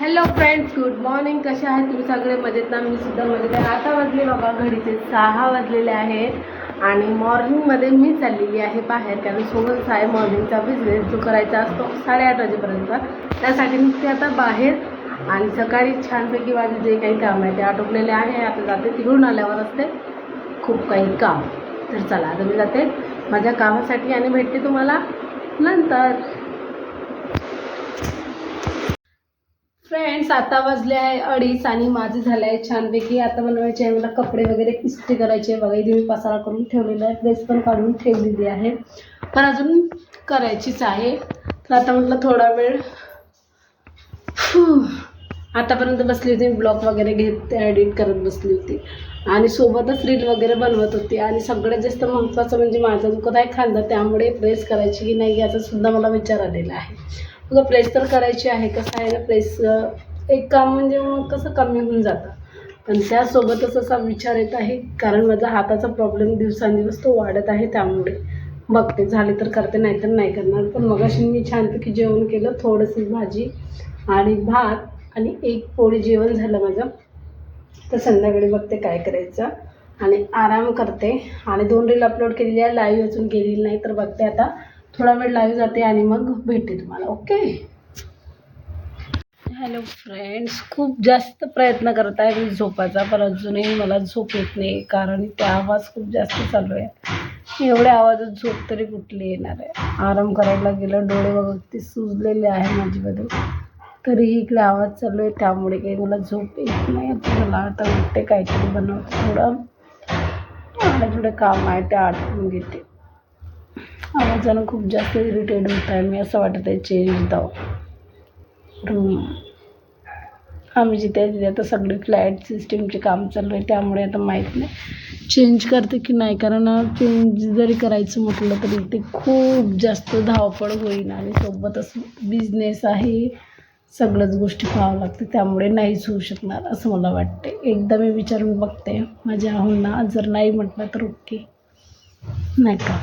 Hello friends good morning कसे आहेत तुम्ही सगळे? मजेत ना? मी सुद्धा मजेत आहे. आता वाजले बाबा घडीचे सहा वाजलेले आहेत आणि मॉर्निंगमध्ये मी चाललेली आहे बाहेर कारण सोबत आहे मॉर्निंगचा बिझनेस जो करायचा असतो साडेआठ वाजेपर्यंत. त्यासाठी निघते आता बाहेर आणि सकाळी छानपैकी माझे जे काही काम आहे ते आटोपलेले आहे. आता जाते तिकडून आल्यावर असते खूप काही काम. तर चला आता मी जाते माझ्या कामासाठी आणि भेटते तुम्हाला नंतर. फ्रेंड्स आता वाजले आहे अडीच आणि माझे झाले आहे छानपैकी. आता बनवायचे आहे मला कपडे वगैरे इस्त्री करायचे बघा इथे मी पसारा करून ठेवलेला आहे. ड्रेस पण काढून ठेवलेली आहे. पण अजून करायचीच आहे. तर आता म्हटलं थोडा वेळ. आतापर्यंत बसली होती मी ब्लॉग वगैरे घेत एडिट करत बसली होती. आणि सोबतच रील वगैरे बनवत होती. आणि सगळ्यात जास्त महत्त्वाचं म्हणजे माझा दुखत आहे खांदा त्यामुळे प्रेस करायची की नाही याचा सुद्धा मला विचार आलेला आहे. तुला प्रेस तर करायची आहे कसं आहे ना प्रेस एक काम म्हणजे मग कसं कमी होऊन जातं. पण त्यासोबतच असा विचार येत आहे कारण माझा हाताचा प्रॉब्लेम दिवसांदिवस तो वाढत आहे त्यामुळे. बघते झाले तर करते नाही तर नाही करणार. पण मगाशी मी छानपैकी जेवण केलं थोडंशी भाजी आणि भात आणि एक पोळी जेवण झालं माझं. तर संध्याकाळी बघते काय करायचं. आणि आराम करते. आणि दोन रील अपलोड केलेली आहे लाईव्ह अजून केलेली नाही तर बघते आता. थोडा वेळ लाईव्ह जाते आणि मग भेटते तुम्हाला ओके हॅलो फ्रेंड्स खूप जास्त प्रयत्न करत आहे मी झोपायचा पण अजूनही मला झोप येत नाही कारण ते आवाज खूप जास्त चालू आहे. एवढ्या आवाजात झोप तरी कुठली येणार आहे? आराम करायला गेलं डोळे वगैरे ते सुजलेले आहे माझ्याबद्दल तरीही इकडे आवाज चालू आहे त्यामुळे काही मला झोप येत नाही. आता मला आता उठते काहीतरी बनवते थोडं. थोडं काम आहे ते आठवून घेते. आवाजानं खूप जास्त इरिटेट होत आहे मी असं वाटत आहे चेंज दाव रूम आम्ही जिथे तिथे आता सगळे फ्लॅट सिस्टीमचे काम चालू आहे. त्यामुळे आता माहीत नाही चेंज करते की नाही. कारण चेंज जरी करायचं म्हटलं तरी ते खूप जास्त धावपळ होईल आणि सोबतच बिझनेस आहे. सगळ्याच गोष्टी पाहावं लागते. त्यामुळे नाहीच होऊ शकणार असं मला वाटते एकदा मी विचारून बघते. माझ्या आहोंना जर नाही म्हटलं तर ओके नाही का?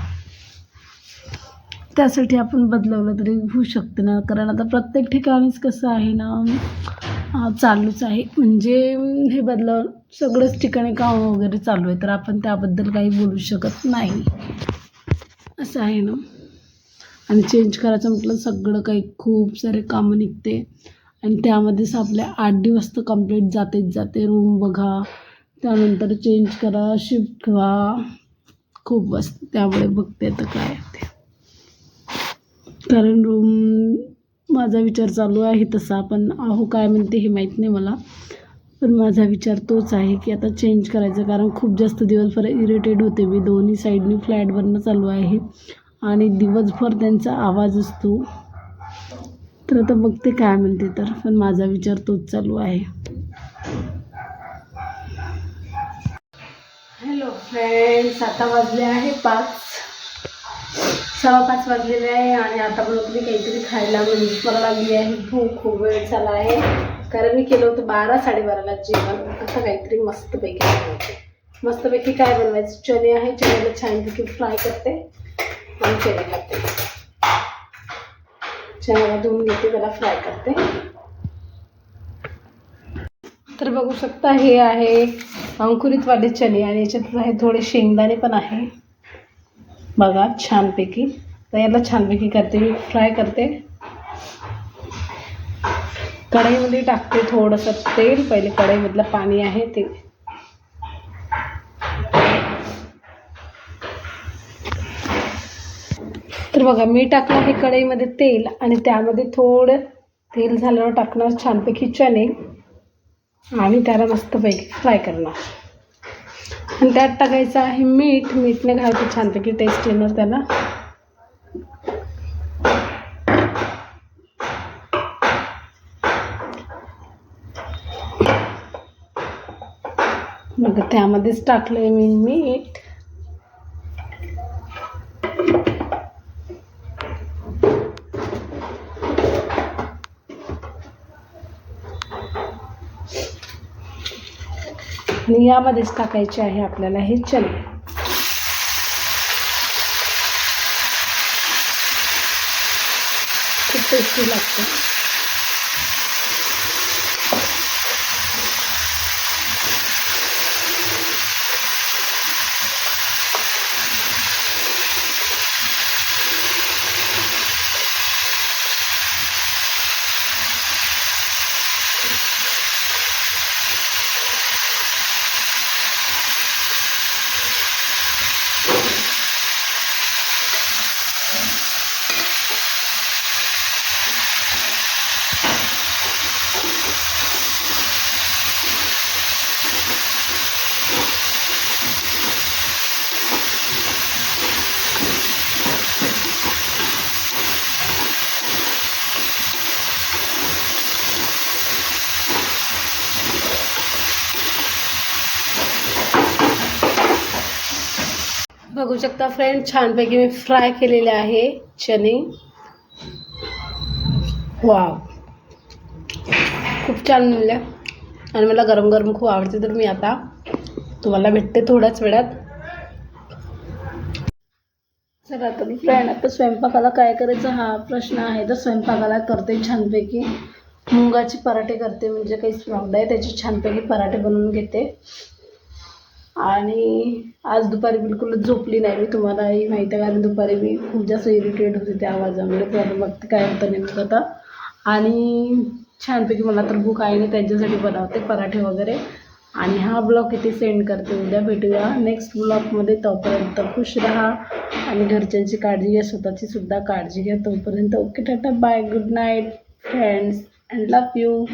त्यासाठी आपण बदलवलं तरी होऊ शकते ना. कारण आता प्रत्येक ठिकाणीच कसं आहे ना चालूच आहे. म्हणजे हे बदलाव सगळंच ठिकाणी कामं वगैरे चालू आहे. तर आपण त्याबद्दल काही बोलू शकत नाही. असं आहे ना. आणि चेंज करायचं म्हटलं सगळं काही खूप सारे कामं निघते. आणि त्यामध्येच आपल्या आठ दिवस तर कंप्लीट जातेच जाते. रूम बघा. त्यानंतर चेंज करा शिफ्ट व्हा. खूप बस. त्यामुळे बघते आता काय ते. कारण रूम माझा विचार चालू आहे तसा पण अहो काय म्हणते हे माहीत नाही मला. पण माझा विचार तोच आहे की आता चेंज करायचा कारण खूप जास्त दिवसभर इरिटेट होते मी. दोन्ही साईडनी फ्लॅट भरणं चालू आहे. आणि दिवसभर त्यांचा आवाज असतो. तर आता बघते काय म्हणते तर पण माझा विचार तोच चालू आहे. हॅलो फ्रेंड्स आता वाजले आहे पाच. सव्वा पाच वाजलेले आहे आणि आता बनवते काहीतरी खायला म्हणजे मला लागली आहे. भूक खूप वेळ झाला आहे. कारण मी केलं होतं बारा साडेबाराला जेवण. आता काहीतरी मस्तपैकी बनवायचं मस्तपैकी काय बनवायचं? चणे आहे. चण्याला छानपैकी फ्राय करते आणि चणे खाते. चण्याला धुवून घेते त्याला फ्राय करते. तर बघू शकता हे आहे अंकुरित वाले चणे आणि याच्यात आहे थोडे शेंगदाणे पण आहे. बघा छानपैकी. तर याला छानपैकी करते मी. फ्राय करते. कढईमध्ये टाकते थोडंसं तेल. पहिले कढईमधलं पाणी आहे ते. तर बघा मी टाकणार हे कढईमध्ये तेल आणि त्यामध्ये थोडं तेल झाल्यावर टाकणार छानपैकी चणे. आणि त्याला मस्तपैकी फ्राय करणार. आणि त्यात टाकायचं आहे मीठ. मीठने घालायचं छानपैकी टेस्ट येणार त्याला. मग त्यामध्येच टाकलंय मी मीठ. आणि यामध्येच टाकायचे आहे आपल्याला हे चणे. खूप टेस्टी लागतं. बघू शकता फ्रेंड छानपैकी मी फ्राय केलेले आहे चणे. वाव खूप छान मिळले आणि मला गरम गरम खूप आवडते तर मी आता तुम्हाला भेटते थोड्याच वेळात. तर आता फ्रेंड आता स्वयंपाकाला काय करायचं हा प्रश्न आहे. तर स्वयंपाकाला करते छानपैकी. मुंगाचे पराठे करते म्हणजे काही स्प्रॉड आहे त्याचे छानपैकी पराठे बनवून घेते. आणि आज दुपारी बिलकुलच झोपली नाही मी. तुम्हालाही माहिती आहे कारण दुपारी मी खूप जास्त इरिटेट होते त्या आवाजामुळे. तर बघते काय होतं नेमकं आता. आणि छानपैकी मला तर भूक आहे नाही त्यांच्यासाठी बनवते पराठे वगैरे. आणि हा ब्लॉग इथे सेंड करते. उद्या भेटूया नेक्स्ट ब्लॉगमध्ये. तोपर्यंत खुश राहा आणि घरच्यांची काळजी घ्या. स्वतःची सुद्धा काळजी घ्या तोपर्यंत. Okay tata. Bye good night friends and love you